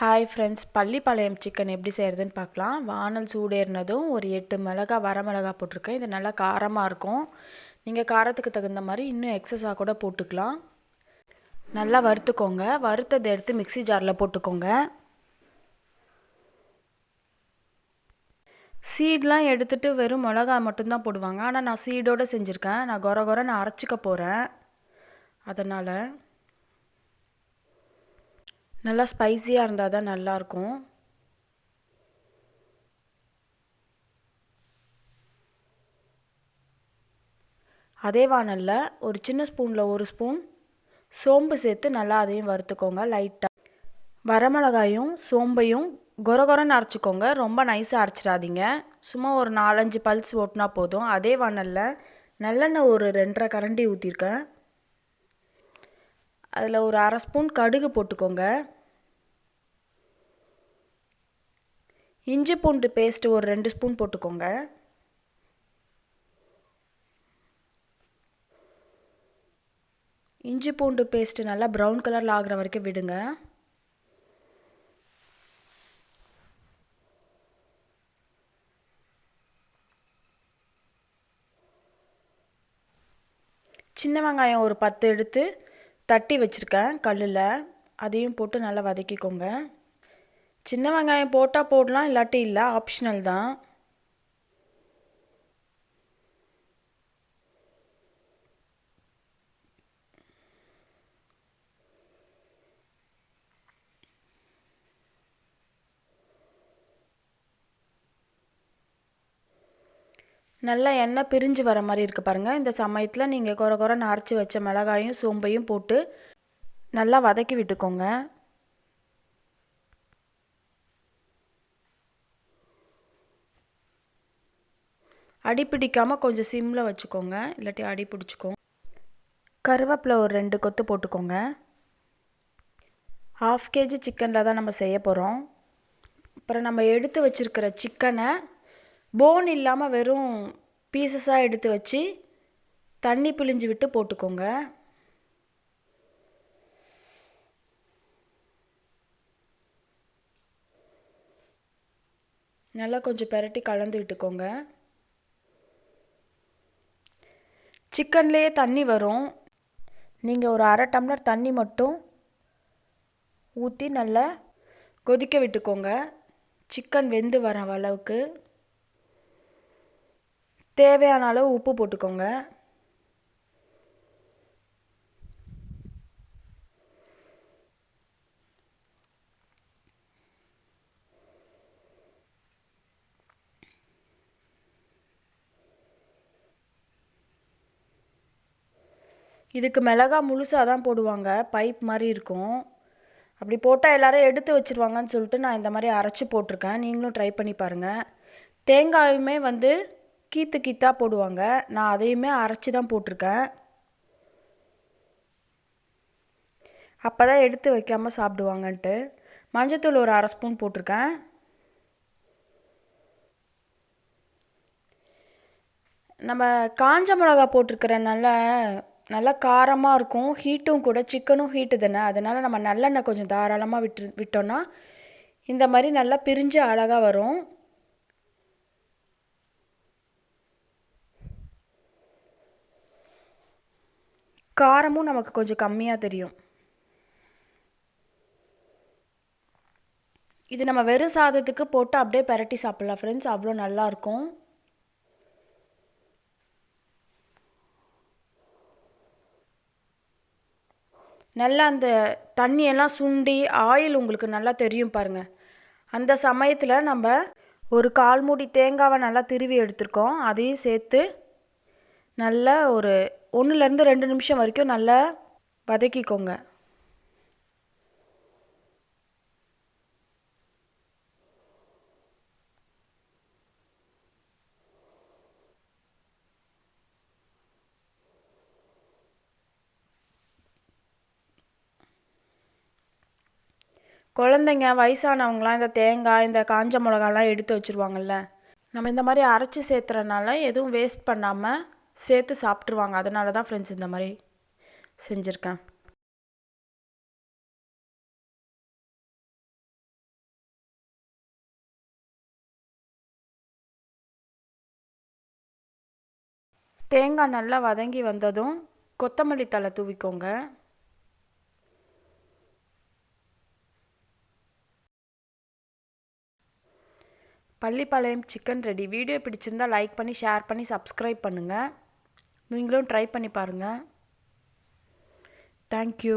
Hi friends Pallipalayam chicken எப்படி செய்கிறதுன்னு பார்க்கலாம். வானல் சூடேறினதும் ஒரு எட்டு மிளகா வரமிளகா போட்டிருக்கேன். இது நல்லா காரமாக இருக்கும். நீங்கள் காரத்துக்கு தகுந்த மாதிரி இன்னும் எக்ஸஸாக கூட போட்டுக்கலாம். நல்லா வறுத்துக்கோங்க. வறுத்ததை எடுத்து மிக்சி ஜாரில் போட்டுக்கோங்க. சீட்லாம் எடுத்துகிட்டு வெறும் மிளகா மட்டும்தான் போடுவாங்க. ஆனால் நான் சீடோடு செஞ்சுருக்கேன். நான் கொர கொர நான் அரைச்சிக்க போகிறேன் அதனால் நல்லா ஸ்பைஸியாக இருந்தால் தான் நல்லாயிருக்கும் அதே வானலில் ஒரு சின்ன ஸ்பூனில் ஒரு ஸ்பூன் சோம்பு சேர்த்து நல்லா அதையும் வறுத்துக்கோங்க லைட்டாக வரமிளகாயும் சோம்பையும் கொரகொரன்னு அரைச்சிக்கோங்க. ரொம்ப நைஸாக அரைச்சிடாதீங்க. சும்மா ஒரு நாலஞ்சு பல்ஸ் ஓட்டினா போதும். அதே வானலில் நல்லெண்ணெய் ஒரு ரெண்டரை கரண்டி ஊற்றிருக்கேன் அதில் ஒரு அரை ஸ்பூன் கடுகு போட்டுக்கோங்க. இஞ்சி பூண்டு பேஸ்ட்டு ஒரு ரெண்டு ஸ்பூன் போட்டுக்கோங்க. இஞ்சி பூண்டு பேஸ்ட்டு நல்லா ப்ரௌன் கலரில் ஆகிற வரைக்கும் விடுங்க. சின்ன வெங்காயம் ஒரு பத்து எடுத்து தட்டி வச்சுருக்கேன் கல்லில். அதையும் போட்டு நல்லா வதக்கிக்கோங்க. சின்ன வெங்காயம் போட்டால் போடலாம் இல்லாட்டி இல்லை ஆப்ஷனல் தான். நல்லா எண்ணெய் பிரிஞ்சு வர மாதிரி இருக்குது பாருங்கள் இந்த சமயத்தில் நீங்கள் குறை குறை அரைச்சி வச்ச மிளகாயும் சோம்பையும் போட்டு நல்லா வதக்கி விட்டுக்கோங்க. அடி பிடிக்காமல் கொஞ்சம் சிம்மில் வச்சுக்கோங்க. இல்லாட்டி அடி பிடிச்சிக்கோங்க கருவேப்பிலை ஒரு ரெண்டு கொத்து போட்டுக்கோங்க. ஹாஃப் கேஜி சிக்கனில் தான் நம்ம செய்ய போகிறோம் அப்புறம் நம்ம எடுத்து வச்சுருக்கிற சிக்கனை போன் இல்லாமல் வெறும் பீசஸாக எடுத்து வச்சு தண்ணி பிழிஞ்சு விட்டு போட்டுக்கோங்க. நல்லா கொஞ்சம் பெரட்டி கலந்து விட்டுக்கோங்க. சிக்கன்லேயே தண்ணி வரும். நீங்கள் ஒரு அரை டம்ளர் தண்ணி மட்டும் ஊற்றி நல்லா கொதிக்க விட்டுக்கோங்க. சிக்கன் வெந்து வர அளவுக்கு. தேவையான அளவு உப்பு போட்டுக்கோங்க. இதுக்கு மிளகா முழுசாக தான் போடுவாங்க. பைப் மாதிரி இருக்கும். அப்படி போட்டால் எல்லோரும் எடுத்து வச்சுருவாங்கன்னு சொல்லிட்டு நான் இந்த மாதிரி அரைச்சி போட்டிருக்கேன். நீங்களும் ட்ரை பண்ணி பாருங்கள் தேங்காயுமே வந்து கீத்து கீத்தாக போடுவாங்க. நான் அதையுமே அரைச்சி தான் போட்டிருக்கேன். அப்போ தான் எடுத்து வைக்காமல் சாப்பிடுவாங்கன்ட்டு. மஞ்சத்தூள் ஒரு அரை ஸ்பூன் போட்டிருக்கேன். நம்ம காஞ்ச மிளகா போட்டிருக்கிறனால நல்லா காரமாக இருக்கும். ஹீட்டும் கூட சிக்கனும் ஹீட்டு தானே. அதனால் நம்ம நல்லெண்ணெய் கொஞ்சம் தாராளமாக விட்டு விட்டோன்னா இந்த மாதிரி நல்லா பிரிஞ்சு அழகாக வரும். காரமும் நமக்கு கொஞ்சம் கம்மியாக தெரியும். இது நம்ம வெறும் சாதத்துக்கு போட்டு அப்படியே பரட்டி சாப்பிட்லாம் ஃப்ரெண்ட்ஸ் அவ்வளோ நல்லாயிருக்கும் நல்லா அந்த தண்ணியெல்லாம் சுண்டி ஆயில் உங்களுக்கு நல்லா தெரியும் பாருங்கள் அந்த சமயத்தில் நம்ம ஒரு கால் மூடி தேங்காவை நல்லா திருவி எடுத்துருக்கோம். அதையும் சேர்த்து நல்லா ஒரு ஒன்றுலேருந்து ரெண்டு நிமிஷம் வரைக்கும் நல்லா வதக்கிக்கோங்க. குழந்தைங்க வயசானவங்களாம் இந்த தேங்காய் இந்த காஞ்ச மிளகாலாம் எடுத்து வச்சுருவாங்கள்ல நம்ம இந்த மாதிரி அரைச்சி சேர்த்துறனால எதுவும் வேஸ்ட் பண்ணாமல் சேர்த்து சாப்பிட்ருவாங்க அதனால தான் ஃப்ரெண்ட்ஸ் இந்த மாதிரி செஞ்சுருக்கேன். தேங்காய் நல்லா வதங்கி வந்ததும் கொத்தமல்லி தலை தூவிக்கோங்க. Pallipalayam chicken ready. வீடியோ பிடிச்சிருந்தால் லைக் பண்ணி ஷேர் பண்ணி சப்ஸ்கிரைப் பண்ணுங்கள் நீங்களும் ட்ரை பண்ணி பாருங்கள் தேங்க்யூ